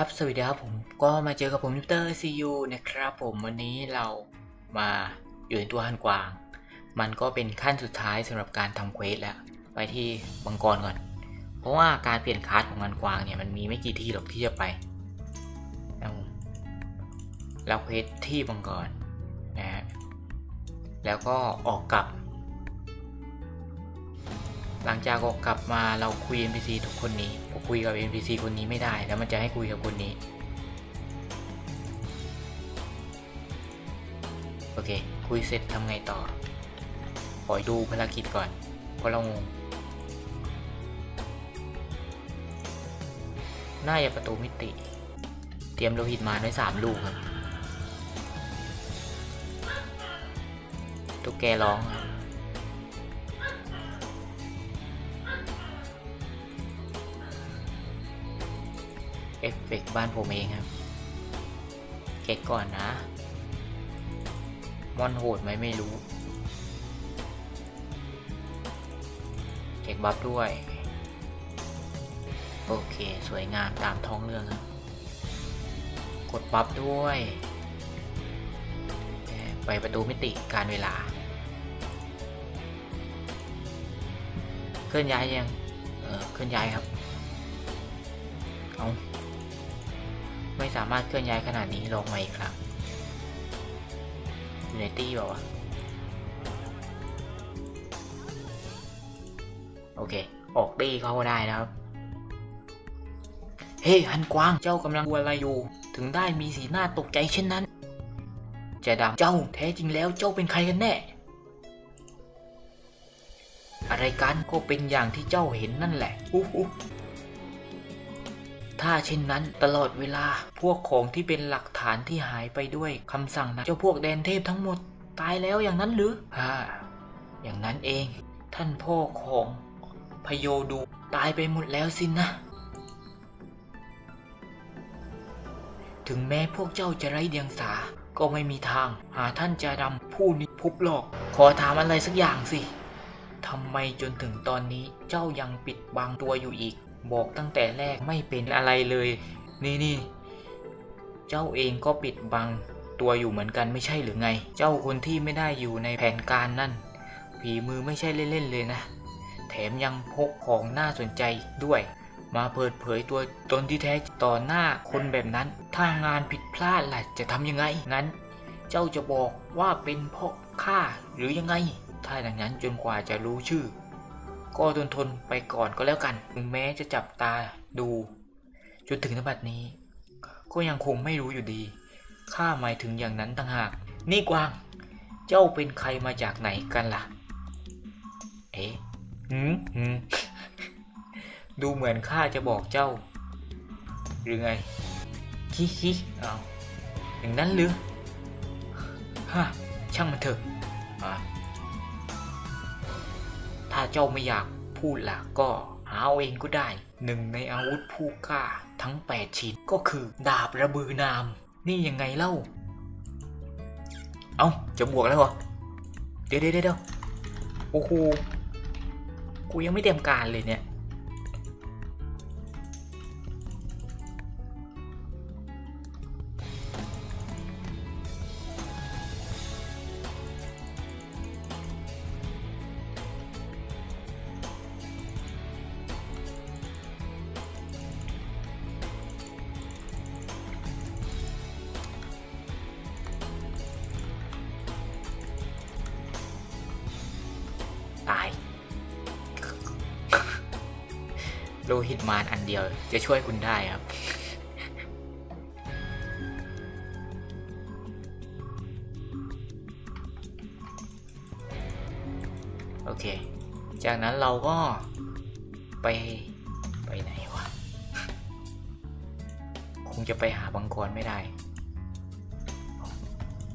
ครับ สวัสดีครับผมก็มาเจอกับผมนิวเตอร์ซียูนะครับผมวันนี้เรามาอยู่ในตัวฮันกวาง มันก็เป็นขั้นสุดท้ายสำหรับการทำเควสแล้ว ไปที่บังกรก่อน เพราะว่าการเปลี่ยนคลาสของฮันกวางเนี่ยมันมีไม่กี่ที่หรอกที่จะไปนะผมแล้วเควสที่บังกรนะฮะแล้วก็ออกกลับ หลังจากออกกลับมาเราคุย NPC ทุกคนนี้พอคุยกับ NPC คนนี้ไม่ได้ แล้วมันจะให้คุยกับคนนี้ โอเค คุยเสร็จทำไงต่อ ขอดูภารกิจก่อน เพราะเรางง หน่าจะประตูมิติ เตรียมโลหิตมาด้วยสามลูกครับ ตุ๊กแกร้องครับ ฟเฟกบ้านผมเองครับเช็คก่อนนะ มอนโหดไหมไม่รู้เช็คบัฟด้วย โอเค สวยงามตามท้องเรื่องครับกดบัฟด้วย ไปประตูมิติการเวลา เคลื่อนย้ายยัง เออเคลื่อนย้ายครับ เอา ไม่สามารถเคลื่อนย้ายขนาดนี้ลงมาอีกครั้งอยู่ในตี้เปล่าวะโอเค ออกตี้เขาก็ได้นะครับเฮ้ฮันกวางเจ้ากำลังกลัวอะไรอยู่ ถึงได้มีสีหน้าตกใจเช่นนั้นเจะดำเจ้าแท้จริงแล้วเจ้าเป็นใครกันแน่ อะไรกันก็เป็นอย่างที่เจ้าเห็นนั่นแหละอู้ ถ้าเช่นนั้น ตลอดเวลา พวกของที่เป็นหลักฐานที่หายไปด้วยคำสั่งนะเจ้าพวกแดนเทพทั้งหมดตายแล้วอย่างนั้นหรือฮ่าอย่างนั้นเอง ท่านพ่อของพโยดูตายไปหมดแล้วสินะถึงแม้พวกเจ้าจะไร้เดียงสา ก็ไม่มีทาง หาท่านจาดำผู้นี้พบหลอก ขอถามอะไรสักอย่างสิทำไมจนถึงตอนนี้เจ้ายังปิดบังตัวอยู่อีก บอกตั้งแต่แรกไม่เป็นอะไรเลย นี่นี่เจ้าเองก็ปิดบังตัวอยู่เหมือนกันไม่ใช่หรือไง เจ้าคนที่ไม่ได้อยู่ในแผนการนั่นผีมือไม่ใช่เล่นๆเลยนะ แถมยังพกของน่าสนใจด้วย มาเปิดเผยตัวตนที่แท้ต่อหน้าคนแบบนั้น ถ้างานผิดพลาดล่ะจะทำยังไงงั้น เจ้าจะบอกว่าเป็นเพราะข้าหรือยังไง ถ้าอย่างนั้นจนกว่าจะรู้ชื่อ ก็ทนทนไปก่อนก็แล้วกัน ถึงแม้จะจับตาดูจนถึงนบัดนี้ ก็ยังคงไม่รู้อยู่ดี ข้าหมายถึงอย่างนั้นต่างหาก นี่กวาง เจ้าเป็นใครมาจากไหนกันล่ะ เอ๊ะหืมหืมดูเหมือนข้าจะบอกเจ้า หรือไง คิคิเอาอย่างนั้นหรือฮะช่างมันเถอะ ถ้าเจ้าไม่อยากพูดล่ะก็หาเอาเองก็ได้ หนึ่งในอาวุธผู้กล้าทั้ง 8 ชิ้นก็คือ ดาบระบือนาม นี่ยังไงเล่า เอา้าจะบวกแล้วเหรอ เดี๋ยวเดี๋ยวเดี๋ยวโอ้โหกูยังไม่เตรียมการเลยเนี่ย โลหิตมานอันเดียว จะช่วยคุณได้ครับ โอเค จากนั้นเราก็ไปไปไหนวะ คงจะไปหาบังกรไม่ได้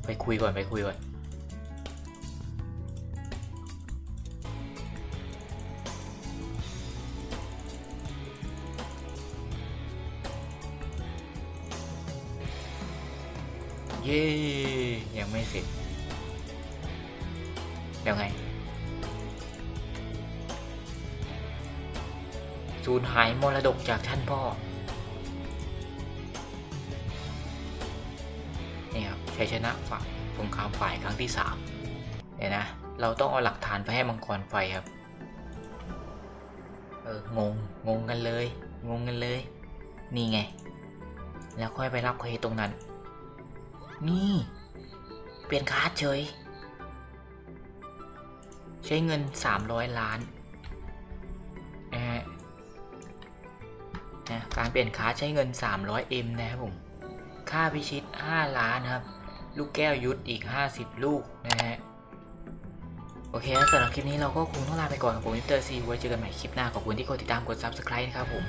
ไปคุยก่อนไปคุยก่อน เย่ยังไม่เสร็จเดี๋ยวไงสูญหายมรดกจากท่านพ่อ นี่ครับชัยชนะฝั่งสงครามฝ่ายครั้งที่สามเนี่ยนะ เราต้องเอาหลักฐานไปให้มังกรไฟครับ เออ งง งงกันเลย งงกันเลย นี่ไง แล้วค่อยไปรับใครตรงนั้น นี่ เปลี่ยนคาร์ดเฉย ใช้เงิน 300 ล้านนะฮะนะการเปลี่ยนคาร์ดใช้เงิน 300M นะครับผม ค่าพิชิต 5 ล้านครับ ลูกแก้วยุทธอีก 50 ลูกนะฮะโอเคสำหรับคลิปนี้เราก็คงต้องลาไปก่อนกับผมมิสเตอร์ซีไว้เจอกันใหม่คลิปหน้าขอบคุณที่กดติดตามกด Subscribe นะครับผม